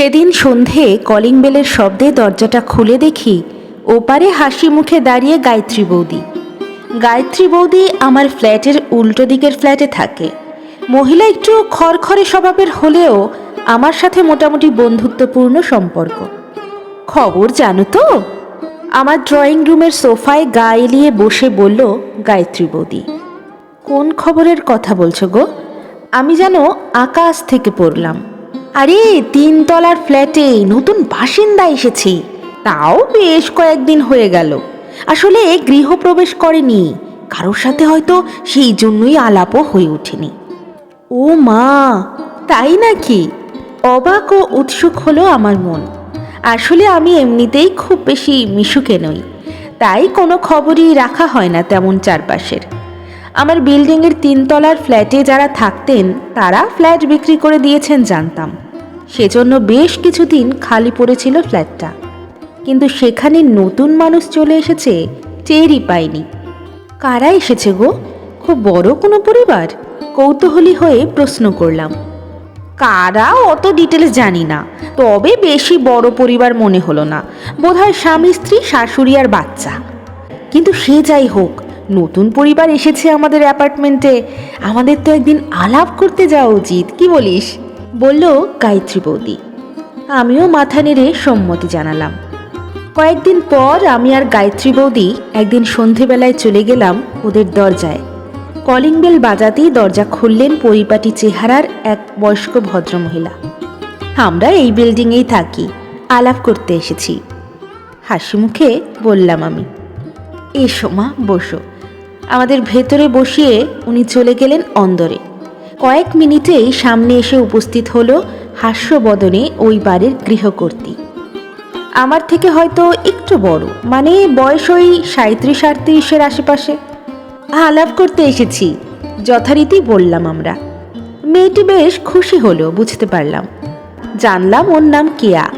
সেদিন সন্ধে কলিং বেলের শব্দে দরজাটা খুলে দেখি, ওপারে হাসি মুখে দাঁড়িয়ে গায়ত্রী বৌদি। গায়ত্রী বৌদি আমার ফ্ল্যাটের উল্টো দিকের ফ্ল্যাটে থাকে। মহিলা একটু খড়খড়ে স্বভাবের হলেও আমার সাথে মোটামুটি বন্ধুত্বপূর্ণ সম্পর্ক। খবর জানো তো? আমার ড্রয়িং রুমের সোফায় গা এলিয়ে বসে বলল গায়ত্রী বৌদি, কোন খবরের কথা বলছো গো? আমি যেন আকাশ থেকে পড়লাম। আরে, তিনতলার ফ্ল্যাটে নতুন বাসিন্দা এসেছে। তাও বেশ কয়েকদিন হয়ে গেল। আসলে গৃহপ্রবেশ করেনি। কারোর সাথে হয়তো সেই জন্যই আলাপও হয়ে ওঠেনি। ও মা, তাই নাকি? অবাক ও উৎসুক হলো আমার মন। আসলে আমি এমনিতেই খুব বেশি মিশুকে নই। তাই কোনো খবরই রাখা হয় না তেমন চারপাশের। আমার বিল্ডিংয়ের তিনতলার ফ্ল্যাটে যারা থাকতেন, তারা ফ্ল্যাট বিক্রি করে দিয়েছেন জানতাম। সেজন্য বেশ কিছুদিন খালি পড়েছিল ফ্ল্যাটটা। কিন্তু সেখানে নতুন মানুষ চলে এসেছে, টেরই পাইনি। কারা এসেছে গো? খুব বড় কোনো পরিবার? কৌতূহলী হয়ে প্রশ্ন করলাম। কারা? অত ডিটেলস জানি না। তবে বেশি বড় পরিবার মনে হলো না। বোধহয় স্বামী, স্ত্রী, শাশুড়ি আর বাচ্চা। কিন্তু সে যাই হোক নতুন পরিবার এসেছে আমাদের অ্যাপার্টমেন্টে। আমাদের তো একদিন আলাপ করতে যাওয়া উচিত, কি বলিস? বলল গায়ত্রী বৌদি। আমিও মাথা নেড়ে সম্মতি জানালাম। কয়েকদিন পর আমি আর গায়ত্রী বৌদি একদিন সন্ধেবেলায় চলে গেলাম ওদের দরজায়। কলিং বেল বাজাতেই দরজা খুললেন পরিপাটি চেহারার এক বয়স্ক ভদ্রমহিলা। আমরা এই বিল্ডিংয়েই থাকি, আলাপ করতে এসেছি। হাসি মুখে বললাম আমি, এসো মা, বসো। আমাদের ভেতরে বসিয়ে উনি চলে গেলেন অন্দরে। কয়েক মিনিটেই সামনে এসে উপস্থিত হলো হাস্যবদনে ওই বাড়ির গৃহকর্ত্রী আমার থেকে হয়তো একটু বড় মানে বয়স ওই সাঁত্রিশ আটত্রিশের আশেপাশে। আলাপ করতে এসেছি, যথারীতি বললাম আমরা। মেয়েটি বেশ খুশি হলো, বুঝতে পারলাম। জানলাম ওর নাম কেয়া।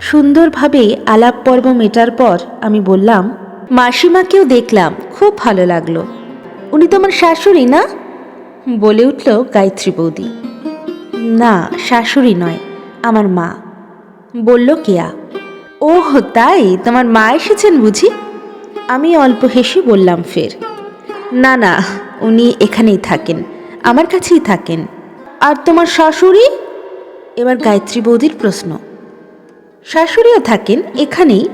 সুন্দরভাবে আলাপ পর্ব মেটার পর আমি বললাম, মাসিমাকেও দেখলাম খুব ভালো লাগল। উনি তো আমার শাশুড়ি না? বলে উঠল গায়ত্রী বৌদি। না, শাশুড়ি নয়, আমার মা। বলল কেয়া। ওহ, তাই? তোমার মা এসেছেন বুঝি? আমি অল্প হেসে বললাম ফের। না না, উনি এখানেই থাকেন, আমার কাছেই থাকেন। আর তোমার শাশুড়ি? এবার গায়ত্রী বৌদির প্রশ্ন। শাশুড়িও থাকেন, এখানেই?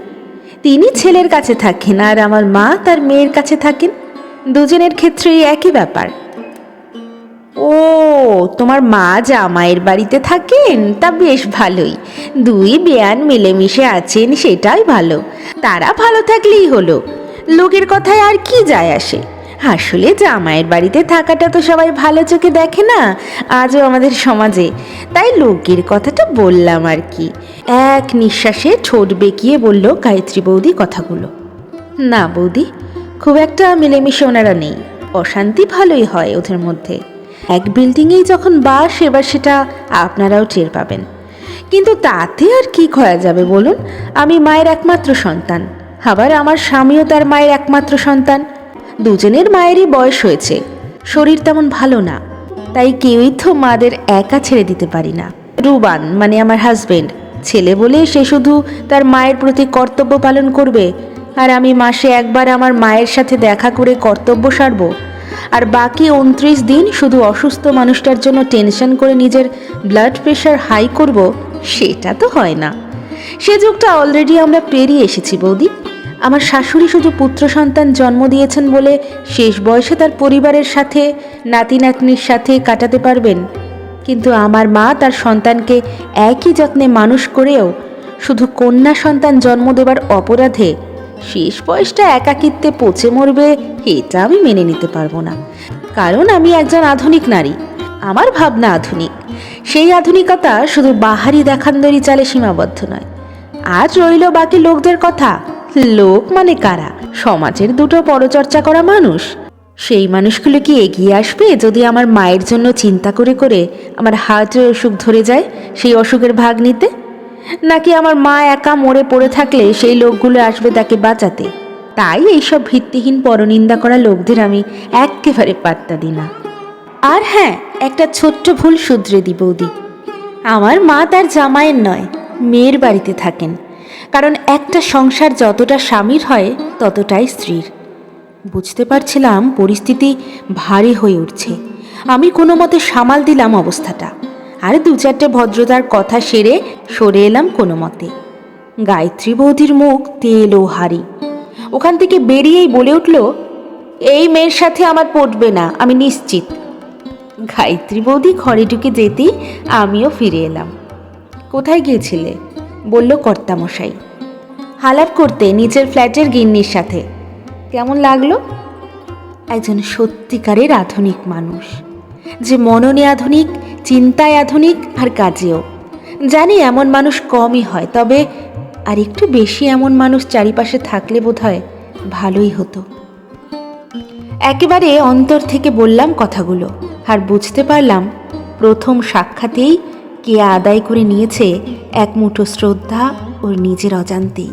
তিনি ছেলের কাছে থাকেন আর আমার মা তার মেয়ের কাছে থাকেন। দুজনের ক্ষেত্রেই একই ব্যাপার। ও, তোমার মা জামাইয়ের বাড়িতে থাকেন? তা বেশ ভালোই। দুই বেয়ান মিলেমিশে আছেন, সেটাই ভালো। তারা ভালো থাকলেই হলো। লোকের কথায় আর কি যায় আসে? আসলে জামাইয়ের বাড়িতে থাকাটা তো সবাই ভালো চোখে দেখে না, আজও আমাদের সমাজে। তাই লোকের কথাটা বললাম আর কি। এক নিঃশ্বাসে ঠোঁট বেঁকিয়ে বলল গায়ত্রী বৌদি কথাগুলো। না বৌদি, খুব একটা মিলেমিশে ওনারা নেই। অশান্তি ভালোই হয় ওদের মধ্যে। এক বিল্ডিংয়েই যখন বাস, এবার সেটা আপনারাও টের পাবেন। কিন্তু তাতে আর কি খয়া যাবে বলুন? আমি মায়ের একমাত্র সন্তান। আবার আমার স্বামীও তার মায়ের একমাত্র সন্তান। দুজনের মায়েরই বয়স হয়েছে। শরীর তেমন ভালো না। তাই কেউই তো মাদের একা ছেড়ে দিতে পারি না। রুবান মানে আমার হাজবেন্ড ছেলে বলে সে শুধু তার মায়ের প্রতি কর্তব্য পালন করবে আর আমি মাসে একবার আমার মায়ের সাথে দেখা করে কর্তব্য সারব। আর বাকি উনত্রিশ দিন শুধু অসুস্থ মানুষটার জন্য টেনশন করে নিজের ব্লাড প্রেশার হাই করব, সেটা তো হয় না। সে যুগটা অলরেডি আমরা পেরিয়ে এসেছি বৌদি। আমার শাশুড়ি শুধু পুত্র সন্তান জন্ম দিয়েছেন বলে শেষ বয়সে তার পরিবারের সাথে, নাতি নাতনির সাথে কাটাতে পারবেন। কিন্তু আমার মা তার সন্তানকে একই যত্নে মানুষ করেও শুধু কন্যা সন্তান জন্ম দেবার অপরাধে শেষ বয়সটা একাকিত্বে পচে মরবে এটা আমি মেনে নিতে পারব না। কারণ আমি একজন আধুনিক নারী। আমার ভাবনা আধুনিক। সেই আধুনিকতা শুধু বাহারি দেখান্দরি চালে সীমাবদ্ধ নয়। আজ রইল বাকি লোকদের কথা। লোক মানে কারা? সমাজের দুটো পরচর্চা করা মানুষ। সেই মানুষগুলো কি এগিয়ে আসবে যদি আমার মায়ের জন্য চিন্তা করে করে আমার হার্টের অসুখ ধরে যায় সেই অসুখের ভাগ নিতে? নাকি আমার মা একা মরে পড়ে থাকলে সেই লোকগুলো আসবে তাকে বাঁচাতে? তাই এইসব ভিত্তিহীন পরনিন্দা করা লোকদের আমি একেবারে পাত্তা দিই না। আর হ্যাঁ একটা ছোট্ট ভুল শুধরে দি বৌদি। আমার মা তার জামাইয়ের নয়, মেয়ের বাড়িতে থাকেন। কারণ একটা সংসার যতটা স্বামীর হয় ততটাই স্ত্রীর। বুঝতে পারছিলাম পরিস্থিতি ভারী হয়ে উঠছে। আমি কোনো মতে সামাল দিলাম অবস্থাটা। আর দু চারটে ভদ্রতার কথা সেরে সরে এলাম কোনো মতে। গায়ত্রী বৌদির মুখ তেল ও হারি ওখান থেকে বেরিয়েই বলে উঠল, এই মেয়ের সাথে আমার পটবে না, আমি নিশ্চিত। গায়ত্রী বৌদি ঘরে ঢুকে যেতেই আমিও ফিরে এলাম। কোথায় গিয়েছিলে? বলল কর্তামশাই। হালাপ করতে নিচের ফ্ল্যাটের গিন্নির সাথে। কেমন লাগল? একজন সত্যিকারের আধুনিক মানুষ। যে মননে আধুনিক, চিন্তায় আধুনিক আর কাজেও। জানি এমন মানুষ কমই হয়, তবে আর একটু বেশি এমন মানুষ চারিপাশে থাকলে বোধ হয় ভালোই হতো। একেবারে অন্তর থেকে বললাম কথাগুলো, আর বুঝতে পারলাম প্রথম সাক্ষাতেই কে আদায় করে নিয়েছে এক মুঠো শ্রদ্ধা ওর নিজের অজান্তেই।